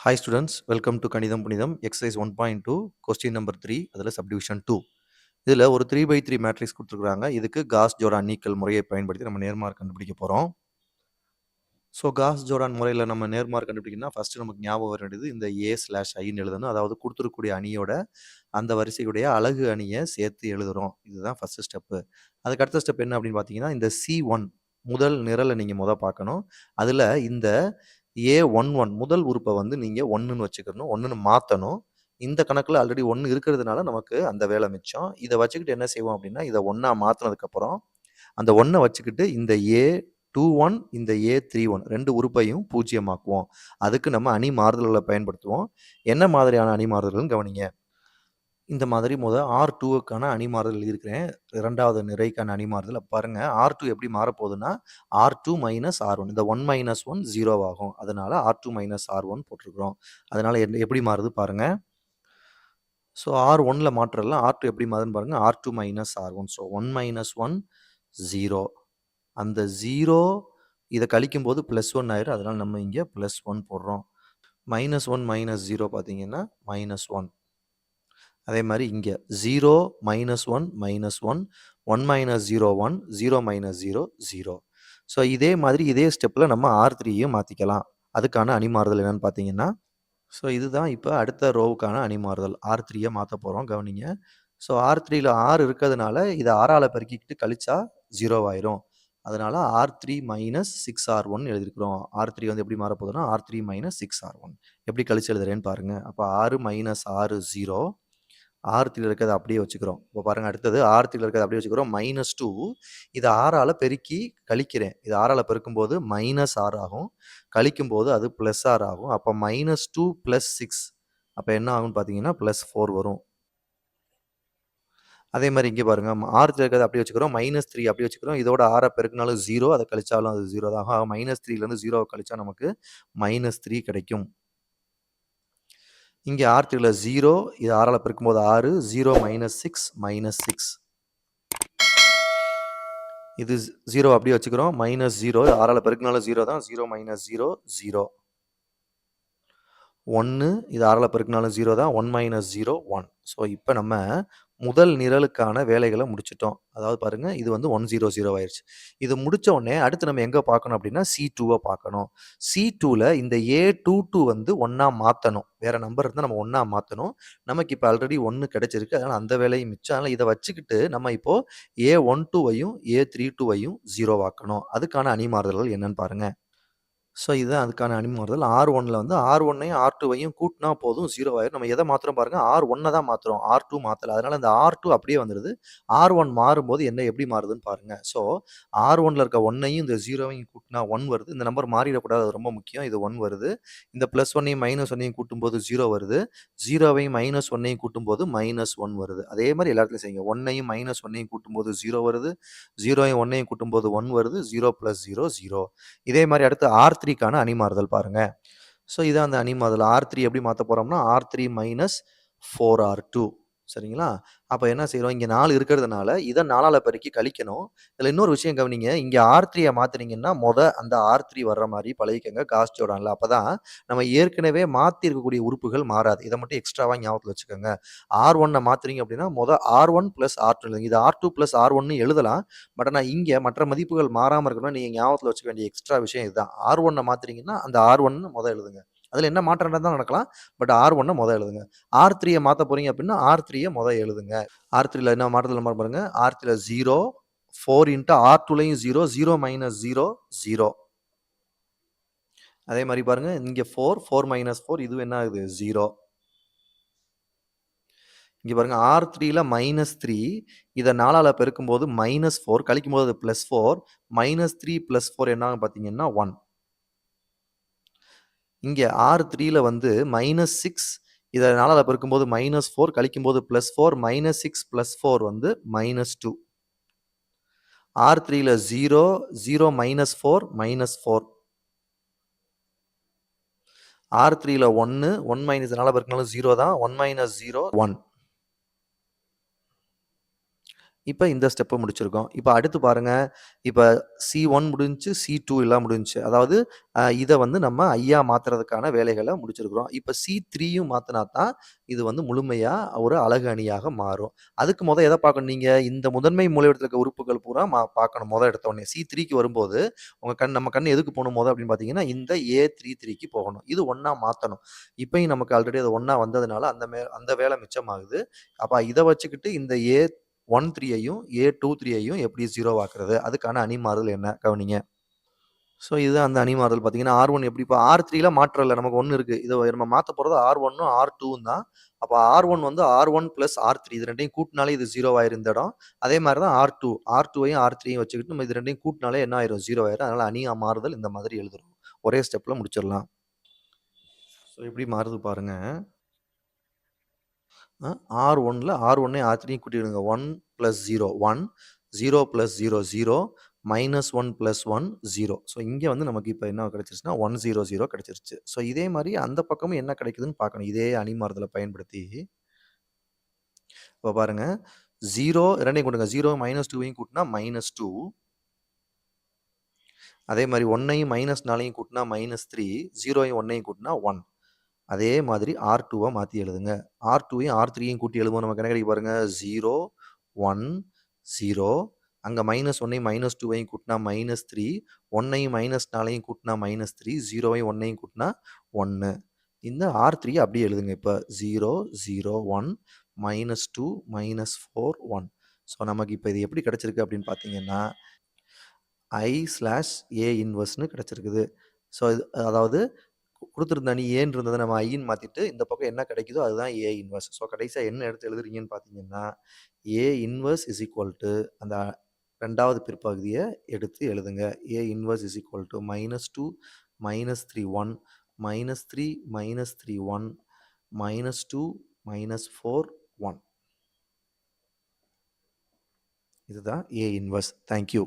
Hi students welcome to கணிதம் புனிதம் exercise one point two question number three அதில் subdivision two இதில் ஒரு த்ரீ பை த்ரீ மேட்ரிக்ஸ் கொடுத்துருக்குறாங்க. இதுக்கு காஸ் ஜோடான் நீக்கல் முறையை பயன்படுத்தி நம்ம நேர்மார்க் கண்டுபிடிக்க போகிறோம் ஸோ காஸ் ஜோடான் முறையில் நம்ம நேர்மார்க் கண்டுபிடிக்கணும்னா ஃபஸ்ட்டு நமக்கு ஞாபகம் வர வேண்டியது இந்த ஏ ஸ்லாஷ் ஐன்னு எழுதணும். அதாவது கொடுத்துருக்கக்கூடிய அணியோட அந்த வரிசையுடைய அழகு அணியை சேர்த்து எழுதுகிறோம் இதுதான் ஃபஸ்ட்டு ஸ்டெப்பு அதுக்கு அடுத்த ஸ்டெப் என்ன அப்படின்னு பார்த்தீங்கன்னா இந்த சி ஒன் முதல் நிரலை நீங்கள் முதல் பார்க்கணும். அதில் இந்த ஏ ஒன் ஒன் முதல் உறுப்பை வந்து நீங்கள் ஒன்றுன்னு வச்சுக்கணும். ஒன்றுன்னு மாற்றணும் இந்த கணக்கில் ஆல்ரெடி ஒன்று இருக்கிறதுனால நமக்கு அந்த வேலை மிச்சம். இதை வச்சுக்கிட்டு என்ன செய்வோம் அப்படின்னா இதை ஒன்றா மாற்றினதுக்கப்புறம் அந்த ஒன்றை வச்சுக்கிட்டு இந்த ஏ டூ ஒன் இந்த ஏ த்ரீ ஒன் ரெண்டு உறுப்பையும் பூஜ்ஜியமாக்குவோம். அதுக்கு நம்ம அணி மாறுதல்களை பயன்படுத்துவோம். என்ன மாதிரியான அணி மாறுதல்கள்னு கவனிங்க? இந்த மாதிரி முதல் ஆர் டூவுக்கான அணி மாறுதல் இருக்கிறேன். இரண்டாவது நிறைக்கான அணி மாறுதல் பாருங்க ஆர் டூ எப்படி மாறப்போகுதுன்னா R two minus R one இந்த ஒன் மைனஸ் ஒன் ஜீரோ ஆகும். அதனால R two minus R one போட்டிருக்கிறோம். அதனால என்ன- எப்படி மாறுது பாருங்க. ஸோ ஆர் ஒன்ல மாற்றலாம். ஆர் டூ எப்படி மாறுதுன்னு பாருங்க. R two minus R one so one minus one zero அந்த ஜீரோ இதை கழிக்கும் போது ப்ளஸ் ஒன் ஆயிரும். அதனால நம்ம இங்கே ப்ளஸ் ஒன் போடுறோம். மைனஸ் ஒன் மைனஸ் ஜீரோ பார்த்தீங்கன்னா மைனஸ் ஒன் அதே மாதிரி இங்கே zero minus one minus one one minus zero one zero minus zero zero so இதே மாதிரி இதே ஸ்டெப்பில் நம்ம ஆர் த்ரீயும் மாற்றிக்கலாம் அதுக்கான அணிமாறுதல் என்னென்னு பார்த்தீங்கன்னா ஸோ இதுதான் இப்போ அடுத்த ரோவுக்கான அணிமாறுதல். ஆர் த்ரீயை மாற்ற போகிறோம் கவனிங்க. ஸோ ஆர் த்ரீயில் ஆறு இருக்கிறதுனால இதை ஆறால் பெருக்கிக்கிட்டு கழிச்சா ஜீரோ ஆயிரும். அதனால R three minus six R one எழுதிருக்கிறோம் R three வந்து எப்படி மாறப்போகுதுன்னா R three minus six R one எப்படி கழிச்சு எழுதுறேன்னு பாருங்கள் அப்போ ஆறு மைனஸ் ஆறு ஜீரோ ஆர்த்தியில் இருக்கிறத அப்படியே வச்சுக்கிறோம். இப்போ பாருங்கள் அடுத்தது ஆர்த்தியில் இருக்கிறத அப்படியே வச்சுக்கிறோம். மைனஸ் டூ இதை ஆறால் பெருக்கி கழிக்கிறேன். இது ஆறால் பெருக்கும்போது மைனஸ் ஆறு ஆகும். கழிக்கும் போது அது ப்ளஸ் ஆர் ஆகும். அப்போ மைனஸ் டூ ப்ளஸ் சிக்ஸ் அப்போ என்ன ஆகும்னு பார்த்தீங்கன்னா ப்ளஸ் ஃபோர் வரும். அதே மாதிரி இங்கே பாருங்கள் ஆர்த்தில் இருக்கிறத அப்படியே வச்சுக்கிறோம். மைனஸ் த்ரீ அப்படியே வச்சுக்கிறோம். இதோட ஆறை பெருக்கினாலும் ஜீரோ அதை கழிச்சாலும் அது ஜீரோ தான். ஆகும் மைனஸ் த்ரீலேருந்து ஜீரோவை கழிச்சா நமக்கு மைனஸ் த்ரீ கிடைக்கும். இங்கே ஆர்த்தியில் ஜீரோ இது ஆறால் பெருக்கும்போது ஆறு zero minus six minus six இது ஜீரோ அப்படியே வச்சுக்கிறோம். மைனஸ் ஜீரோ ஆறால் பெருக்கினாலும் ஜீரோ தான். ஜீரோ மைனஸ் ஜீரோ ஜீரோ ஒன்று இது ஆறில் பெருக்கினாலும் ஜீரோ தான். One minus zero one so இப்போ நம்ம முதல் நிரலுக்கான வேலைகளை முடிச்சிட்டோம். அதாவது பாருங்கள் இது வந்து ஒன் ஜீரோ ஜீரோ ஆயிடுச்சு இது முடித்த உடனே அடுத்து நம்ம எங்கே பார்க்கணும் அப்படின்னா சி டூவை பார்க்கணும். சி டூவில் இந்த ஏ டூ டூ வந்து ஒன்றா மாற்றணும் வேறு நம்பர் இருந்தால் நம்ம ஒன்றா மாற்றணும் நமக்கு இப்போ ஆல்ரெடி ஒன்று கிடச்சிருக்கு. அதனால் அந்த வேலையும் மிச்சம். அதனால் இதை வச்சுக்கிட்டு நம்ம இப்போ ஏ ஒன் டூவையும் ஏ த்ரீ டூவையும் ஜீரோ ஆக்கணும் அதுக்கான அணிமாறுதல்கள் என்னன்னு பாருங்கள் ஸோ இதுதான் அதுக்கான அணிமாறுதல் ஆர் ஒன்ல வந்து ஆர் ஒன்னையும் ஆர் டூவையும் கூட்டினா போதும் ஜீரோ ஆயிரும். நம்ம எதை மாத்திரம் பாருங்க? ஆர் ஒன்னை தான் மாத்திரம் ஆர் டூ மாற்றலை அதனால் இந்த ஆர் டூ அப்படியே வந்துடுது ஆர் ஒன் மாறும்போது என்ன எப்படி மாறுதுன்னு பாருங்கள் ஸோ ஆர் ஒனில் இருக்க ஒன்னையும் இந்த ஜீரோவையும் கூட்டினா ஒன் வருது. இந்த நம்பர் மாறிடக்கூடாது. அது ரொம்ப முக்கியம். இது ஒன் வருது. இந்த ப்ளஸ் ஒன்னையும் மைனஸ் ஒன்னையும் கூட்டும்போது ஜீரோ வருது. ஜீரோவையும் மைனஸ் ஒன்னையும் கூட்டும்போது மைனஸ் ஒன் வருது. அதே மாதிரி எல்லாத்துலையும் செய்யுங்க. ஒன்னையும் மைனஸ் ஒன்னையும் கூட்டும்போது ஜீரோ வருது. ஜீரோவையும் ஒன்னையும் கூட்டும்போது ஒன் வருது. ஜீரோ ப்ளஸ் ஜீரோ ஜீரோ இதே மாதிரி அடுத்து ஆர் த்ரீக்கான அணிமாறுதல் பாருங்க. ஸோ இதான் அந்த அணிமாறுதல். ஆர் த்ரீ எப்படி மாற்ற போறோம்னா R three minus four R two சரிங்களா? அப்போ என்ன செய்கிறோம் இங்கே நாலு இருக்கிறதுனால இதை நாலால் பெருக்கி கழிக்கணும். இதில் இன்னொரு விஷயம் கவனிங்க. இங்கே ஆர் த்ரீயை மாத்துனீங்கன்னா மொதல் அந்த ஆர் த்ரீ வர்ற மாதிரி பழகிக்கங்க. காசு ஜோடான்ல அப்போ தான் நம்ம ஏற்கனவே மாற்றி இருக்கக்கூடிய உறுப்புகள் மாறாது. இதை மட்டும் எக்ஸ்ட்ராவாக ஞாபகத்தில் வச்சுக்கோங்க. ஆர் ஒன்னை மாற்றுறீங்க அப்படின்னா மொதல் R one plus R two இது ஆர் டூ ப்ளஸ் ஆர் ஒன்னு எழுதலாம். பட் ஆனால் இங்கே மற்ற மதிப்புகள் மாறாமல் இருக்கணும் நீங்கள் ஞாபகத்தில் வச்சுக்க வேண்டிய எக்ஸ்ட்ரா விஷயம் இதுதான். ஆர் ஒன்னை மாற்றுறீங்கன்னா அந்த ஆர் ஒன்னு மொதல் எழுதுங்க. அதில் என்ன மாற்றம் தான் நடக்கலாம். பட் ஆர் ஒன்னை முதல் எழுதுங்க. ஆர் த்ரீயை மாற்ற போறீங்க அப்படின்னா ஆர் த்ரீயை முதல் எழுதுங்க. ஆர் த்ரீல என்ன மாற்றத்தில் மாற பாருங்க. ஆர் த்ரீல zero four into R டூலையும் zero zero minus zero zero அதே மாதிரி பாருங்க. இங்கே ஃபோர் ஃபோர் மைனஸ் ஃபோர் இது என்ன ஆகுது? ஜீரோ இங்கே பாருங்க. ஆர் த்ரீல மைனஸ் த்ரீ இதை நாலால் பெருக்கும்போது மைனஸ் ஃபோர் கழிக்கும் போது plus four minus three plus four என்ன பார்த்தீங்கன்னா ஒன் இங்கே ஆர் த்ரீல வந்து மைனஸ் சிக்ஸ் இதை நாலால் பெருக்கும்போது மைனஸ் ஃபோர் கழிக்கும்போது plus four minus six plus four வந்து மைனஸ் டூ ஆர் த்ரீல zero zero minus four minus four R த்ரீல ஒன்று ஒன் மைனஸ் நாலால் பெருக்கினாலும் ஜீரோ தான் ஒன் மைனஸ் ஜீரோ ஒன் இப்போ இந்த ஸ்டெப்பை முடிச்சிருக்கோம். இப்போ அடுத்து பாருங்க, இப்ப சி1 முடிஞ்சுச்சு, சி2 எல்லாம் முடிஞ்சு அதாவது இதை வந்து நம்ம ஐயா மாற்றுறதுக்கான வேலைகளை முடிச்சிருக்கிறோம். இப்ப சி3யும் மாத்துனா தான், இது வந்து முழுமையாக ஒரு அழகு அணியாக மாறும். அதுக்கு முதல் எதை பார்க்கணும் நீங்கள் இந்த முதன்மை மூலையிடத்தில் இருக்க உறுப்புகள் பூரா மா பார்க்கணும் முதல் எடுத்தோடனே சி த்ரீக்கு வரும்போது, உங்கள் கண் நம்ம கண் எதுக்கு போகணும் முதல் அப்படின்னு பார்த்தீங்கன்னா, இந்த ஏ33க்கு போகணும். இது ஒன்றா மாற்றணும் இப்போயும் நமக்கு ஆல்ரெடி அது ஒன்றா வந்ததுனால, அந்த மே அந்த வேலை மிச்சமாகுது. அப்போ இதை வச்சுக்கிட்டு இந்த ஏ ஏ13யையும், ஏ23யையும் எப்படி ஜீரோவாக்குறது அதுக்கான அணி மாறுதல் என்ன? கவனிங்க. ஸோ இதுதான் அந்த அணிமாறுதல் பார்த்தீங்கன்னா பார்த்தீங்கன்னா, ஆர்1 எப்படி இப்போ ஆர் த்ரீல மாற்றம் இல்லை நமக்கு ஒன்று இருக்குது இதை நம்ம மாற்ற போகிறது ஆர் ஒன்னும் ஆர் டூவும் தான். அப்ப ஆர்1 வந்து R one plus R three இது ரெண்டையும் கூட்டினாலே இது ஜீரோ ஆயிரும் இடம். அதே மாதிரி தான் ஆர்2. ஆர்2வையும், ஆர்3யும் வச்சுக்கிட்டு நம்ம இது ரெண்டையும் கூட்டினாலே என்ன ஆயிரும்? ஜீரோ ஆயிரும். அதனால் அணி மாறுதல் இந்த மாதிரி எழுதுறோம். ஒரே ஸ்டெப்பில் முடிச்சிடலாம். ஸோ எப்படி மாறுது பாருங்கள் பாருங்க. அ ஆர்1ல ஆர்1னையும், ஆர்3யும் கூட்டிடுங்க. One plus zero one zero plus zero zero minus one plus one zero so இங்கே வந்து நமக்கு இப்போ என்ன கிடைச்சிருச்சுனா ஒன் ஜீரோ ஜீரோ கிடச்சிருச்சு ஸோ இதே மாதிரி அந்த பக்கமும் என்ன கிடைக்குதுன்னு பார்க்கணும். இதே அணிமாறுதல பயன்படுத்தி. இப்போ பாருங்க. 0 2யும் கூட்டுங்க. ஜீரோ மைனஸ் டூவையும் கூட்டினா மைனஸ் டூ அதே மாதிரி ஒன்னையும் மைனஸ் நாலையும் கூட்டினா மைனஸ் த்ரீ ஜீரோயும் ஒன்னையும் கூட்டினா ஒன் அதே மாதிரி ஆர்2வ மாற்றி எழுதுங்க. ஆர்2வையும், ஆர்3யும் கூட்டி எழுதுவோம் நமக்கு என்ன கிடைக்கும் பாருங்க. ஜீரோ ஒன் ஜீரோ அங்கே மைனஸ் ஒன்னையும் மைனஸ் டூவையும் கூட்டினா மைனஸ் 3. 1னையும், மைனஸ் நாலையும் கூட்டினா மைனஸ் த்ரீ ஜீரோவையும் ஒன்னையும் கூட்டினா ஒன்று இந்த ஆர் த்ரீ அப்படியே எழுதுங்க இப்போ zero zero one minus two minus 4 1. So நமக்கு இப்போ இது எப்படி கிடச்சிருக்கு அப்படின்னு பார்த்தீங்கன்னா, ஐ ஸ்லாஷ் ஏ இன்வர்ஸ்னு கிடச்சிருக்குது ஸோ இது அதாவது குடுத்திருந்த அணி ஏன்னு இருந்ததை நம்ம ஐயின் மாற்றிட்டு இந்த பக்கம் என்ன கிடைக்குதோ அதுதான் ஏ இன்வர்ஸ் ஸோ கடைசியாக என்ன எடுத்து எழுதுறீங்கன்னு பார்த்தீங்கன்னா, A inverse is equal to அந்த ரெண்டாவது பிற்பகுதியை எடுத்து எழுதுங்க. A inverse is equal to minus two minus 3 1 minus three minus 3 1 minus two minus 4 1. இதுதான் ஏ இன்வர்ஸ் தேங்க் யூ.